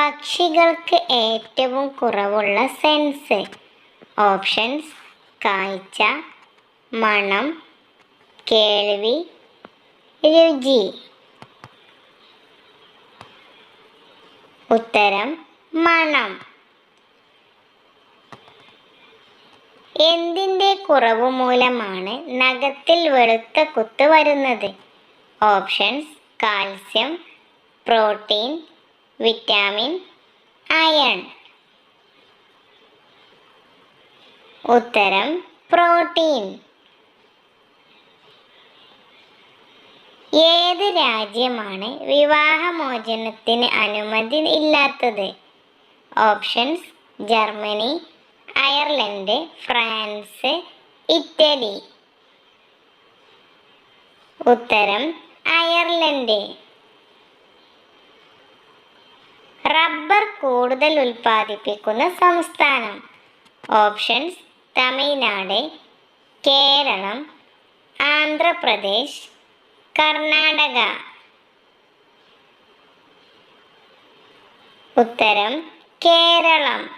പക്ഷികൾക്ക് ഏറ്റവും കുറവുള്ള സെൻസ് ഓപ്ഷൻസ് കാഴ്ച മണം കേൾവി രുചി. ഉത്തരം മണം. എന്തിന്റെ കുറവ് മൂലമാണ് നഖത്തിൽ വെളുത്ത കുത്ത് വരുന്നത്? Options calcium protein vitamin iron. ഉത്തരം പ്രോട്ടീൻ. ഏത് രാജ്യമാണ് വിവാഹമോചനത്തിന് അനുമതി ഇല്ലാത്തത്? Options Germany Ireland France Italy. ഉത്തരം അയർലൻഡ്. റബ്ബർ കൂടുതൽ ഉൽപ്പാദിപ്പിക്കുന്ന സംസ്ഥാനം. ഓപ്ഷൻസ് തമിഴ്നാട് കേരളം ആന്ധ്രാപ്രദേശ് കർണാടക. ഉത്തരം കേരളം.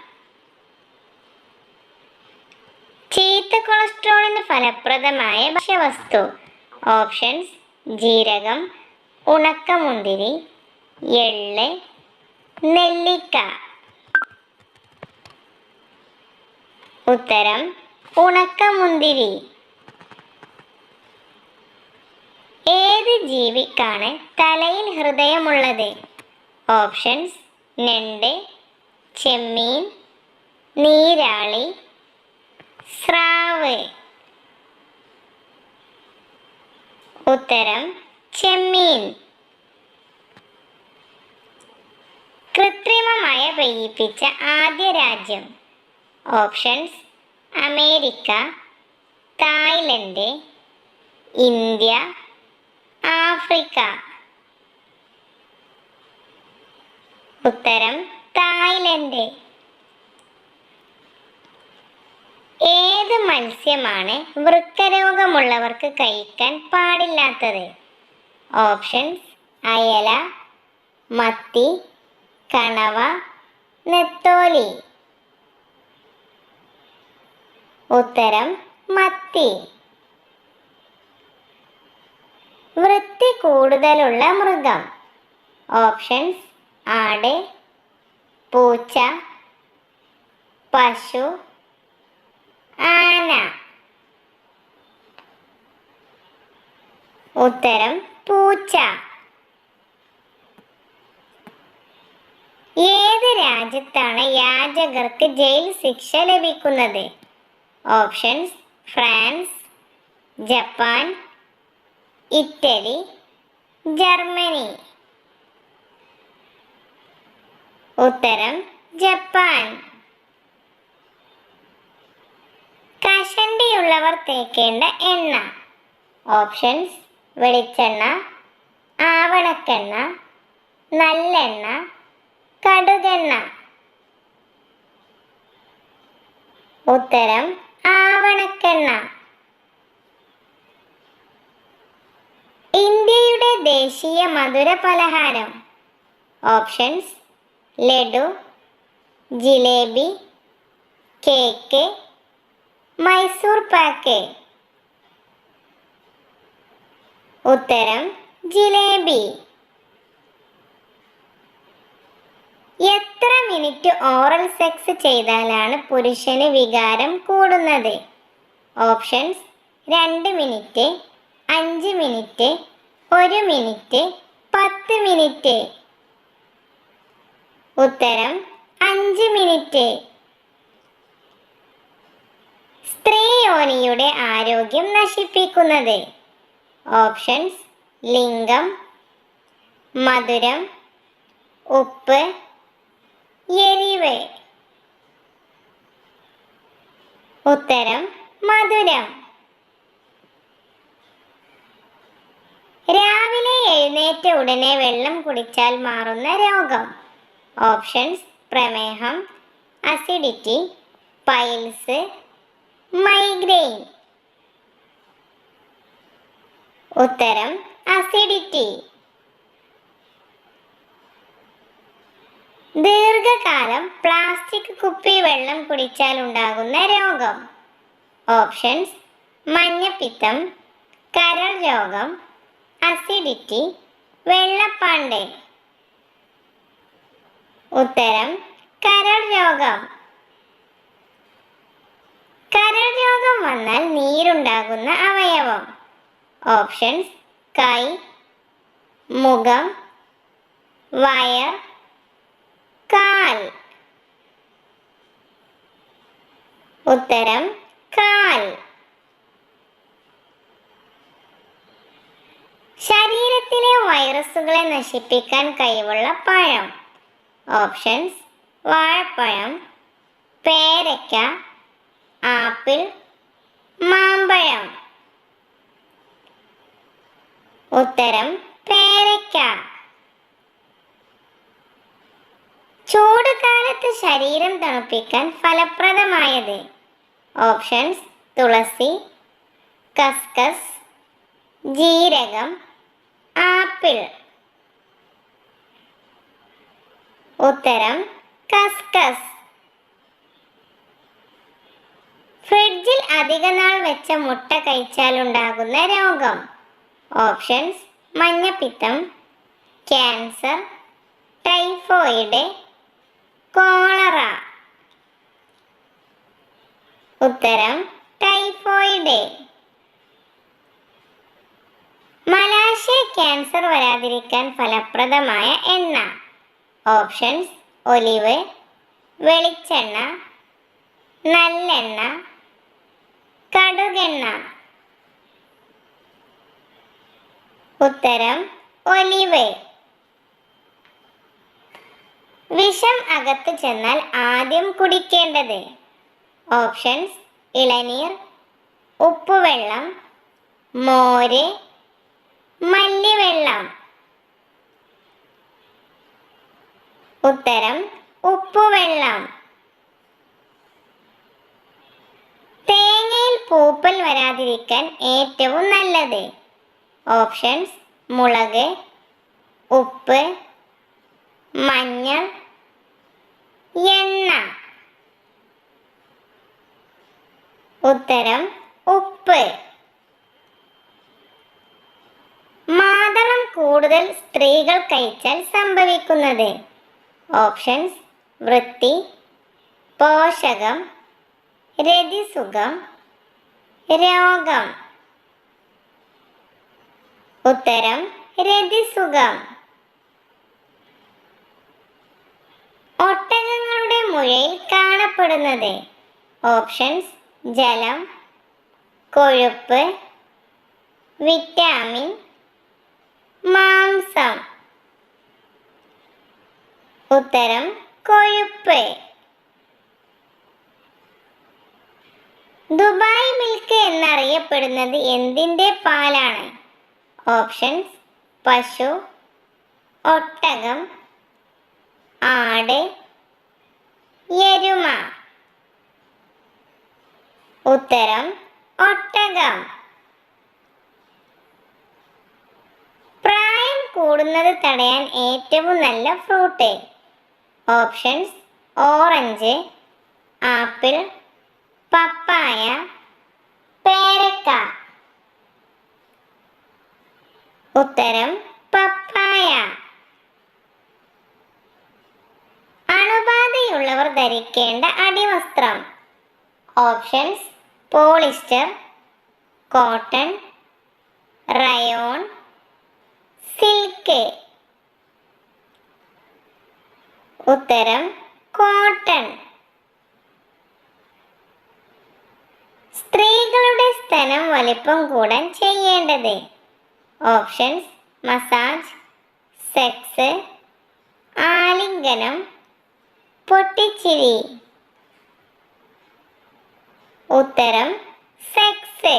ചീത്ത കൊളസ്ട്രോളിന് ഫലപ്രദമായ ഭക്ഷ്യവസ്തു. ഓപ്ഷൻസ് ജീരകം ഉണക്കമുന്തിരി എള്ള് നെല്ലിക്ക. ഉത്തരം ഉണക്കമുന്തിരി. ഏത് ജീവിക്കാണ് തലയിൽ ഹൃദയമുള്ളത്? ഓപ്ഷൻസ് ഞണ്ട് ചെമ്മീൻ നീരാളി സ്രാവ്. ഉത്തരം ചെമ്മീൻ. കൃത്രിമമായ പെയ്യിപ്പിച്ച ആദ്യ രാജ്യം. Options America Thailand India Africa. ഉത്തരം തായ്ലൻഡ്. ഏത് മത്സ്യമാണ് വൃക്കരോഗമുള്ളവർക്ക് കഴിക്കാൻ പാടില്ലാത്തത്? ഓപ്ഷൻസ് അയല മത്തി കണവ നെത്തോലി. ഉത്തരം മത്തി. വൃത്തി കൂടുതലുള്ള മൃഗം. ഓപ്ഷൻസ് ആട് പൂച്ച പശു ആന. ഉത്തരം പൂച്ച. ഏത് രാജ്യത്താണ് യാചകർക്ക് ജയിൽ ശിക്ഷ ലഭിക്കുന്നത്? Options France Japan Italy Germany. ഉത്തരം ജപ്പാൻ. കഷണ്ടിയുള്ളവർ തേക്കേണ്ട എണ്ണ. ഓപ്ഷൻസ് വെളിച്ചെണ്ണ ആവണക്കെണ്ണ നല്ലെണ്ണ കടുകെണ്ണ. ഉത്തരം ആവണക്കെണ്ണ. ഇന്ത്യയുടെ ദേശീയ മധുര പലഹാരം. Options laddu jalebi cake Mysore pak. ഉത്തരം ജിലേബി. മിനിറ്റ് ഓറൽ സെക്സ് ചെയ്താലാണ് പുരുഷന് വികാരം കൂടുന്നത്. ഓപ്ഷൻസ് രണ്ട് മിനിറ്റ് അഞ്ച് മിനിറ്റ് ഒരു മിനിറ്റ് പത്ത് മിനിറ്റ്. ഉത്തരം അഞ്ച് മിനിറ്റ്. സ്ത്രീ യോനിയുടെ ആരോഗ്യം നശിപ്പിക്കുന്നത്. ഓപ്ഷൻസ് ലിംഗം മധുരം ഉപ്പ് എരിവ് ഉത്തരം മധുരം. രാവിലെ എഴുന്നേറ്റ ഉടനെ വെള്ളം കുടിച്ചാൽ മാറുന്ന രോഗം. ഓപ്ഷൻസ് പ്രമേഹം അസിഡിറ്റി പൈൽസ് മൈഗ്രെയിൻ ഉത്തരം അസിഡിറ്റി ദീർഘകാലം പ്ലാസ്റ്റിക് കുപ്പി വെള്ളം കുടിച്ചാൽ ഉണ്ടാകുന്ന രോഗം. ഓപ്ഷൻസ് മഞ്ഞപ്പിത്തം കരൾ രോഗം അസിഡിറ്റി വെള്ളപ്പാണ്ട്. ഉത്തരം കരൾ രോഗം. കരൾ രോഗം വന്നാൽ നീരുണ്ടാകുന്ന അവയവം. ഓപ്ഷൻസ് കൈ മുഖം വയർ കാൽ. ഉത്തരം കാൽ. ശരീരത്തിലെ വൈറസുകളെ നശിപ്പിക്കാൻ കഴിവുള്ള പഴം. ഓപ്ഷൻസ് വാഴപ്പഴം പേരയ്ക്ക ആപ്പിൾ മാമ്പഴം. ഉത്തരം പേരയ്ക്ക. ചൂട് കാലത്ത് ശരീരം തണുപ്പിക്കാൻ ഫലപ്രദമായത്? ഓപ്ഷൻസ് തുളസി കസ്കസ് ജീരകം ആപ്പിൾ. ഉത്തരം കസ്കസ്. ഫ്രിഡ്ജിൽ അധിക നാൾ വെച്ച മുട്ട കഴിച്ചാൽ ഉണ്ടാകുന്ന രോഗം. ഓപ്ഷൻസ് മഞ്ഞപ്പിത്തം ക്യാൻസർ ടൈഫോയിഡ് കോളറ. ഉത്തരം ടൈഫോയിഡ്. മലാശയ ക്യാൻസർ വരാതിരിക്കാൻ ഫലപ്രദമായ എണ്ണ. ഓപ്ഷൻസ് ഒലിവ് വെളിച്ചെണ്ണ നല്ലെണ്ണ കടുകെണ്ണ. ഉത്തരം ഒലിവ്. വിഷം അകത്ത് ചെന്നാൽ ആദ്യം കുടിക്കേണ്ടത്. ഓപ്ഷൻസ് ഇളനീർ ഉപ്പുവെള്ളം മോര് മല്ലിവെള്ളം. ഉത്തരം ഉപ്പുവെള്ളം. തേങ്ങയിൽ പൂപ്പൽ വരാതിരിക്കാൻ ഏറ്റവും നല്ലത്. ഓപ്ഷൻസ് മുളക് ഉപ്പ് മഞ്ഞൾ എണ്ണ. ഉത്തരം ഉപ്പ്. മാതളം കൂടുതൽ സ്ത്രീകൾ കഴിച്ചാൽ സംഭവിക്കുന്നത്. ഓപ്ഷൻസ് വൃത്തി പോഷകം രതിസുഖം രോഗം. ഉത്തരം രതിസുഖം. മുഴയിൽ കാണപ്പെടുന്നത്. ഓപ്ഷൻസ് ജലം കൊഴുപ്പ് വിറ്റാമിൻ മാംസം. ഉത്തരം കൊഴുപ്പ്. ദുബായ് മിൽക്ക് എന്നറിയപ്പെടുന്നത് എന്തിന്റെ പാലാണ്? ഓപ്ഷൻസ് പശു ഒട്ടകം ആട് എരുമ. ഉത്തരം ഒട്ടകം. പ്രായം കൂടുന്നത് തടയാൻ ഏറ്റവും നല്ല fruit. Options orange apple papaya പേരക്ക. ഉത്തരം പപ്പായ. ധരിക്കേണ്ട അടിവസ്ത്രം. Options polyester cotton rayon silk ഉത്തരം കോട്ടൺ സ്ത്രീകളുടെ സ്ഥലം വലിപ്പം കൂടാൻ ചെയ്യേണ്ടത്. ഓപ്ഷൻസ് മസാജ് സെക്സ് ആലിംഗനം പൊട്ടിച്ചിരി. ഉത്തരം സെക്സ്